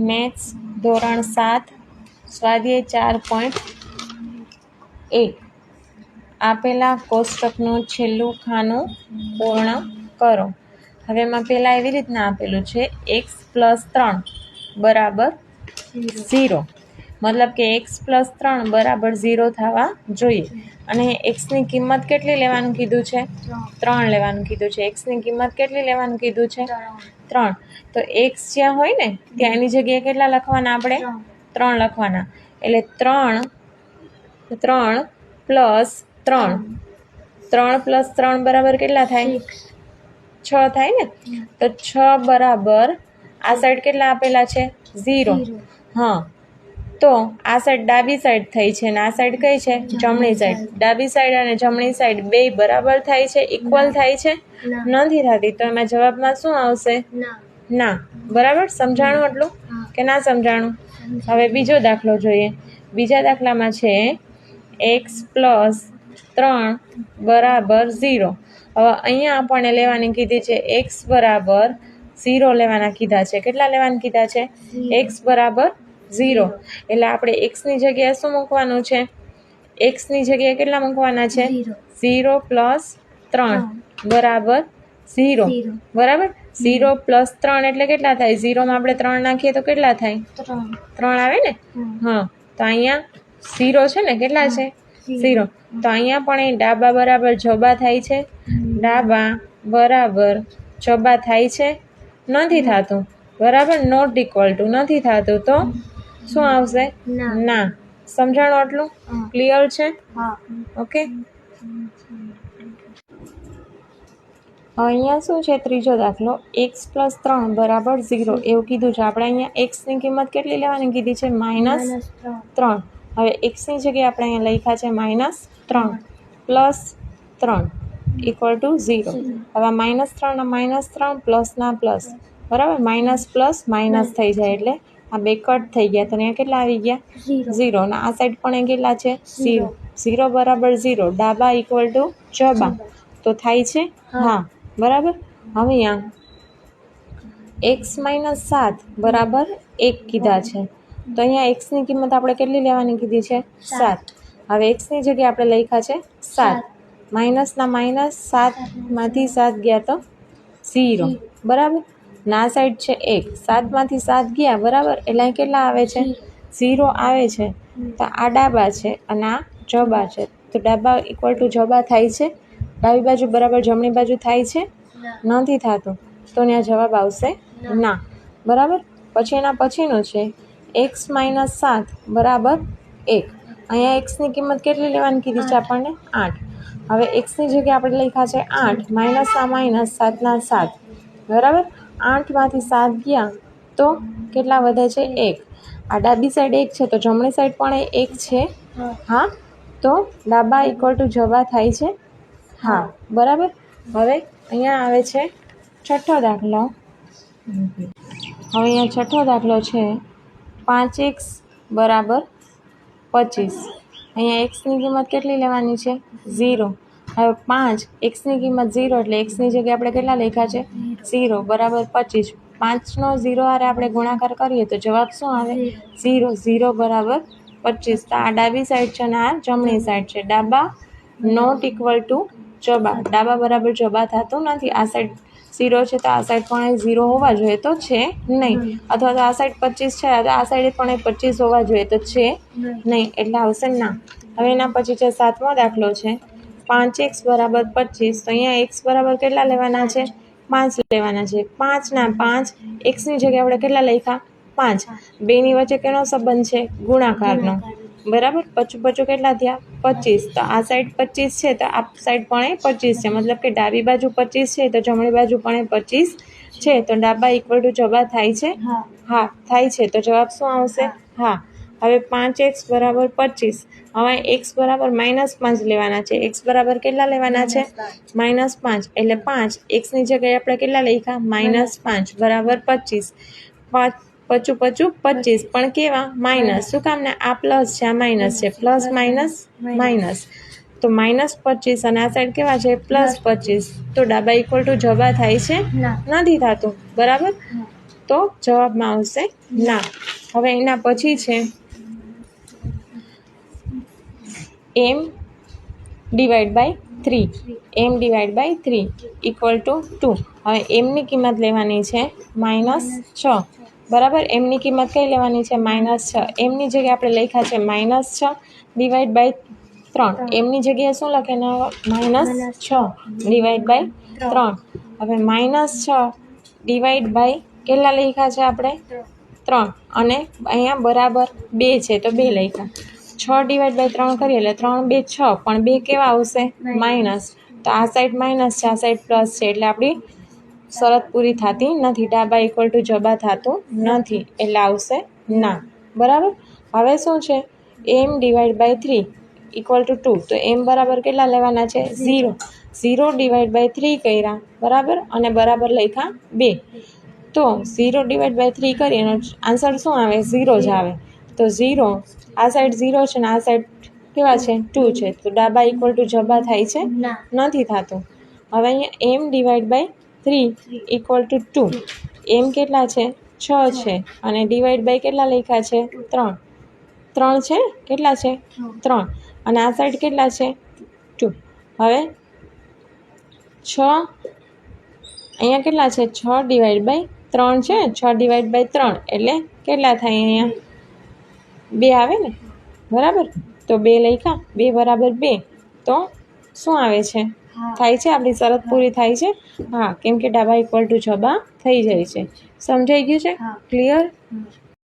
Maths ધોરણ સાત સ્વાધ્યાય ચાર પોઈન્ટ એક. આપેલા કોષ્ટકનું છેલ્લું ખાનું પૂર્ણ કરો. હવે એમાં પહેલાં એવી રીતના આપેલું છે એક્સ પ્લસ ત્રણ બરાબર ઝીરો મતલબ કે એક્સ પ્લસ ત્રણ બરાબર ઝીરો થવા જોઈએ. અને એક્સની કિંમત કેટલી લેવાનું કીધું છે? ત્રણ. લેવાનું કીધું છે. એક્સની કિંમત કેટલી લેવાનું કીધું છે? ત્રણ. તો એક્સ જ્યાં હોય ને ત્યાં એની જગ્યાએ કેટલા લખવાના આપણે? ત્રણ. લખવાના. એટલે ત્રણ ત્રણ પ્લસ ત્રણ. ત્રણ. પ્લસ ત્રણ બરાબર કેટલા થાય? છ થાય ને? તો છ બરાબર આ સાઈડ કેટલા આપેલા છે? ઝીરો. હા. તો આ સાઈડ ડાબી સાઈડ થઈ છે ને આ સાઈડ કઈ છે? જમણી સાઈડ ડાબી સાઈડ અને જમણી સાઈડ બે બરાબર થાય છે ઇક્વલ થાય છે? નથી થતી. તો એમાં જવાબમાં શું આવશે? ના. બરાબર? સમજાણું એટલું કે ના સમજાણું? હવે બીજો દાખલો જોઈએ. બીજા દાખલામાં છે એક્સ પ્લસ ત્રણ બરાબર ઝીરો હવે અહીંયા આપણને લેવાની કીધી છે એક્સ બરાબર ઝીરો લેવાના કીધા છે. કેટલા લેવાના કીધા છે? એક્સ બરાબર ઝીરો એટલે આપણે એક્સની જગ્યાએ શું મૂકવાનું છે? એક્સની જગ્યાએ કેટલા મૂકવાના છે? ઝીરો પ્લસ ત્રણ. બરાબર? ઝીરો બરાબર? ઝીરો પ્લસ ત્રણ એટલે કેટલા થાય? ઝીરોમાં આપણે ત્રણ નાખીએ તો કેટલા થાય? ત્રણ. આવે ને? હા. તો અહીંયા ઝીરો છે ને? કેટલા છે? ઝીરો તો અહીંયા પણ એ ડાબા બરાબર જબા થાય છે. ડાબા બરાબર જબા થાય છે. નથી થતું. બરાબર? નોટ ઇક્વલ ટુ નથી થતું. તો શું આવશે? ના. સમજાણો આટલું? ક્લિયર છે? ઓકે. અહીંયા શું છે ત્રીજો દાખલો? એક્સ પ્લસ ત્રણ બરાબર ઝીરો એવું કીધું છે. આપણે અહીંયા એક્સની કિંમત કેટલી લેવાની કીધી છે? માઇનસ ત્રણ. હવે એક્સની જગ્યાએ આપણે અહીંયા લખ્યા છે માઇનસ ત્રણ પ્લસ ત્રણ ઇક્વલ ટુ ઝીરો હવે માઇનસ ત્રણના માઇનસ ત્રણ પ્લસના પ્લસ બરાબર? માઇનસ પ્લસ માઇનસ થઈ જાય એટલે આ બે કટ થઈ ગયા તો અહીંયા કેટલા આવી ગયા? ઝીરો અને આ સાઈડ પણ કેટલા છે? ઝીરો ઝીરો બરાબર ઝીરો ડાબા ઇક્વલ ટુ જબા તો થાય છે? હા. બરાબર? હવે અહીંયા એક્સ માઇનસ સાત બરાબર એક કીધા છે. તો અહીંયા એક્સની કિંમત આપણે કેટલી લેવાની કીધી છે? સાત. હવે એક્સની જગ્યાએ આપણે લખ્યા છે સાત. માઇનસના માઇનસ સાતમાંથી સાત ગયા તો ઝીરો બરાબર? ના સાઈડ છે એક. સાતમાંથી સાત ગયા બરાબર? એટલે કેટલા આવે છે? ઝીરો આવે છે. તો આ ડાબા છે અને આ જબા છે. તો ડાબા ઇક્વલ ટુ જબા થાય છે. ડાબી બાજુ બરાબર જમણી બાજુ થાય છે? નથી થતું. તો ત્યાં જવાબ આવશે ના. બરાબર? પછી એના પછીનું છે. એક્સ માઇનસ સાત બરાબર? એક. અહીંયા એક્સની કિંમત કેટલી લેવાની કીધી છે આપણને? આઠ. હવે એક્સની જગ્યાએ આપણે લખ્યા છે આઠ. માઇનસના માઇનસ સાતના સાત. બરાબર? આઠમાંથી સાત ગયા, તો કેટલા વધે છે? એક. આ ડાબી સાઈડ એક છે, તો જમણી સાઈડ પણ એક છે. હા, તો ડાબા ઇક્વલ ટુ જવા થાય છે. હા, બરાબર? હવે અહીંયા આવે છે છઠ્ઠો દાખલો. હવે અહીંયા છઠ્ઠો દાખલો છે પાંચ એક્સ બરાબર પચીસ. અહીંયા એક્સની કિંમત કેટલી લેવાની છે? ઝીરો. હવે પાંચ એક્સની કિંમત ઝીરો એટલે એક્સની જગ્યાએ આપણે કેટલા લખ્યા છે? ઝીરો બરાબર પચીસ. પાંચનો ઝીરો હારે આપણે ગુણાકાર કરીએ તો જવાબ શું આવે? ઝીરો ઝીરો બરાબર પચીસ. તો આ ડાબી સાઈડ છે અને આ જમણી સાઈડ છે. ડાબા નોટ ઇક્વલ ટુ જબા. ડાબા બરાબર જબા થતું નથી. આ સાઈડ ઝીરો છે તો આ સાઈડ પણ ઝીરો હોવા જોઈએ તો છે નહીં. અથવા તો આ સાઈડ પચીસ છે તો આ સાઈડ પણ પચીસ હોવા જોઈએ તો છે નહીં. એટલે આવશે ના. હવે એના પછી છે સાતમો દાખલો છે. પાંચ એક્સ બરાબર પચીસ તો અહીંયા એક્સ બરાબર કેટલા લેવાના છે? પાંચ લેવાના છે. પાંચના પાંચ એક્સની જગ્યાએ આપણે કેટલા લખ્યા? પાંચ. બેની વચ્ચે કેનો સંબંધ છે? ગુણાકારનો. બરાબર? પચું પચું કેટલા થયા? પચીસ. તો આ સાઈડ પચીસ છે તો આ સાઈડ પણ એ પચીસ છે. મતલબ કે ડાબી બાજુ પચીસ છે તો જમણી બાજુ પણ એ પચીસ છે. તો ડાબા ઇક્વલ ટુ જવાબ થાય છે? હા. થાય છે. તો જવાબ શું આવશે? હા. હવે પાંચ એક્સ બરાબર પચીસ. હવે એક્સ બરાબર માઇનસ પાંચ લેવાના છે. એક્સ બરાબર કેટલા લેવાના છે? માઇનસ પાંચ. એટલે પાંચ. એક્સની જગ્યાએ આપણે કેટલા લખ્યા? માઇનસ પાંચ. બરાબર પચીસ. પાંચ પચું પચું પચીસ. પણ કેવા? માઇનસ. શું કામ ને? આ પ્લસ છે આ માઇનસ છે. Plus minus minus. તો માઇનસ પચીસ અને આ સાઈડ કેવા છે? પ્લસ પચીસ. તો ડાબા ઇક્વલ ટુ જવા થાય છે? નથી થતું. બરાબર? તો તો જવાબમાં આવશે ના. હવે એના પછી છે. M divide by three M divide by three equal to two હવે એમની કિંમત લેવાની છે માઇનસ છ. બરાબર? એમની કિંમત કઈ લેવાની છે? માઇનસ છ. એમની જગ્યાએ આપણે લખ્યા છે માઇનસ છ ડિવાઈડ બાય ત્રણ. એમની જગ્યાએ શું લખેલું માઇનસ છ ડિવાઈડ બાય ત્રણ. હવે માઇનસ છ ડિવાઈડ બાય કેટલા લખ્યા છે આપણે? ત્રણ. અને અહીંયા બરાબર બે છે તો બે લખ્યા. છ ડિવાઈડ બાય ત્રણ કરીએ એટલે ત્રણ બે છ. પણ બે કેવા આવશે? માઇનસ તો આ સાઈડ માઇનસ છે આ સાઈડ પ્લસ છે. એટલે આપણી શરત પૂરી થતી નથી. ડાબા ઇક્વલ ટુ જબા થતું નથી. એટલે આવશે ના. બરાબર? હવે શું છે? M divide by three equal to two તો એમ બરાબર કેટલા લેવાના છે? Zero zero divide by three કર્યા. બરાબર? અને બરાબર લખ્યા બે. તો ઝીરો ડિવાઈડ બાય થ્રી કરીએ એનો આન્સર શું આવે? ઝીરો જ આવે. તો ઝીરો આ સાઈડ ઝીરો છે ને આ સાઈડ કેવા છે? ટુ છે. તો ડાબા ઇક્વલ ટુ જબા થાય છે? નથી થતું. હવે અહીંયા M divide by three equal to two M કેટલા છે? છ છે. અને ડિવાઈડ બાય કેટલા લખ્યા છે? ત્રણ. ત્રણ છે? કેટલા છે? ત્રણ. અને આ સાઈડ કેટલા છે? ટુ હવે છ અહીંયા કેટલા છે? છ ડિવાઈડ બાય ત્રણ છે. છ ડિવાઈડ બાય ત્રણ. એટલે કેટલા થાય અહીંયા? બે આવે ને? બરાબર? તો બે લખ્યા બે બરાબર બે. તો શું આવે છે? થાય છે? આપણી શરત પૂરી થાય છે? હા કેમ કે ડાબા ઇક્વલ ટુ જબા થઈ જાય છે. સમજાઈ ગયું છે? ક્લિયર.